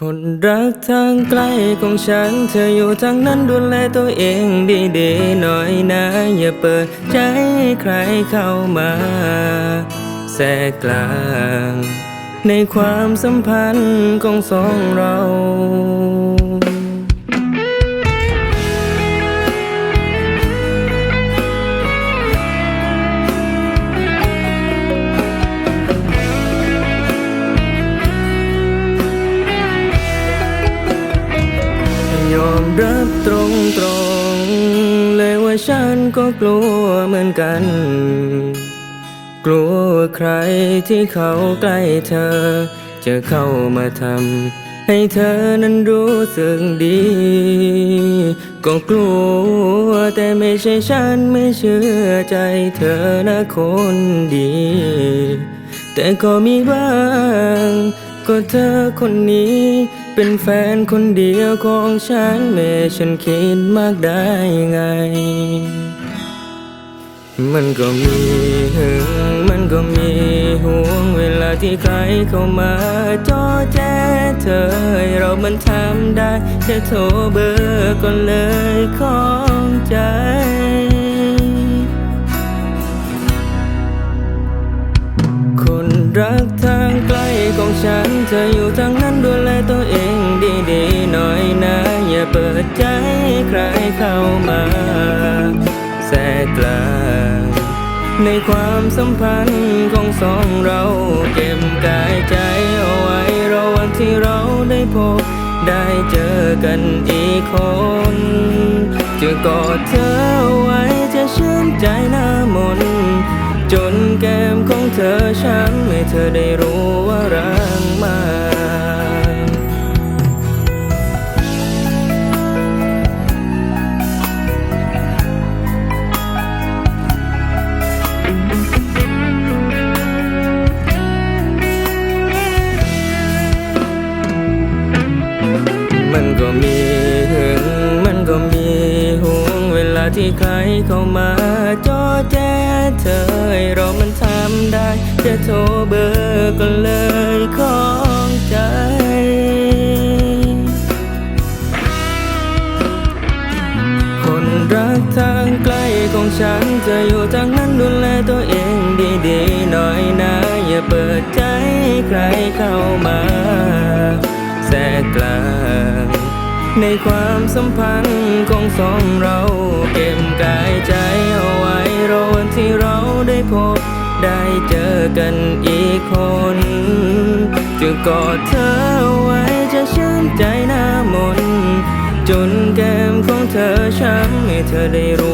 คนรักทางไกลของฉัน เธออยู่ทางนั้นดูแลตัวเองดีๆหน่อยนะ อย่าเปิดใจให้ใครเข้ามาแทรกกลาง ในความสัมพันธ์ของสองเรา รับตรงตรงๆเลยว่าฉันก็กลัวเหมือนกัน กลัวใครที่เขาใกล้เธอ จะเข้ามาทำให้เธอนั้นรู้สึกดี ก็กลัวแต่ไม่ใช่ฉันไม่เชื่อใจเธอนะคนดี แต่ก็มีบ้าง ก็เธอคนนี้ เป็นแฟนคนเดียวของฉันแม่ฉันคิดมากได้ไง มันก็มีหึงมันก็มีห่วงเวลาที่ใครเข้ามาจอแจเธอเรามันทำได้แค่โทรเบอร์ก็เลยของใจคนรัก ฉันเธออยู่ทางนั้นดูแลตัวเองดีๆหน่อยนะ อย่าเปิดใจให้ใครเข้ามาแทรกกลางในความสัมพันธ์ของสองเราเก็บกายใจเอาไว้รอวันที่เราได้พบ ได้เจอกันอีกคนจะกอดเธอเอาไว้จะชื่นใจหน้ามนจนแก้มของเธอช้ำให้เธอได้รู้ ที่ใครเข้ามาจอแจเธอเรามันทำได้แค่โทรเบอร์ก็เลยของใจคนรักทางไกลของฉันจะอยู่ทางนั้นดูแลตัวเองดีๆหน่อยนะ อย่าเปิดใจให้ใครเข้ามาแทรกกลาง ในความสัมพันธ์ของสองเราเก็บกายใจเอาไว้รอวันที่เราได้พบ ได้เจอกันอีกคนจะกอดเธอเอาไว้จะชื่นใจหน้ามน จนแก้มของเธอช้ำให้เธอได้รู้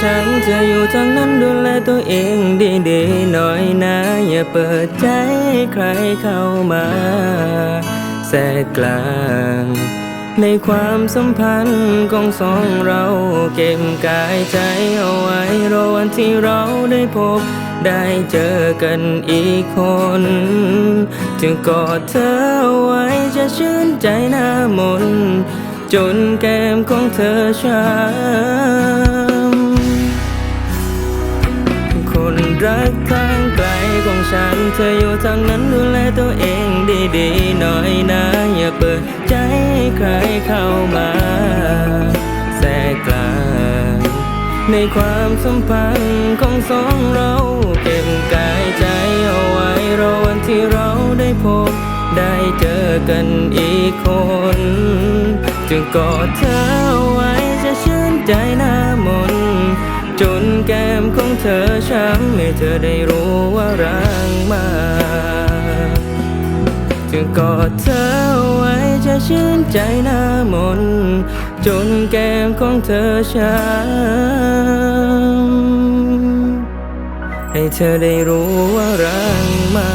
ฉันจะอยู่ทางนั้นดูแลตัวเองดีๆหน่อยนะ อย่าเปิดใจให้ใครเข้ามาแทรกกลางในความสัมพันธ์ของสองเราเก็บกายใจเอาไว้รอวันที่เราได้พบ ได้เจอกันอีกคนจะกอดเธอเอาไว้จะชื่นใจหน้ามน จนแก้มของเธอช้ำ นรักทางไกลของฉัน เธออยู่ทางนั้นดูแลตัวเองดีๆหน่อยนะ อย่าเปิดใจให้ใครเข้ามาแทรกกลางในความสัมพันธ์ของสองเราเก็บกายใจเอาไว้รอวันที่เราได้พบ ได้เจอกันอีกคนจะกอดเธอไว้ จนแก้มของเธอช้ำให้เธอได้รู้ว่ารักมาจะกอดเธอไว้จะชื่นใจหน้ามน จนแก้มของเธอช้ำให้เธอได้รู้ว่ารักมา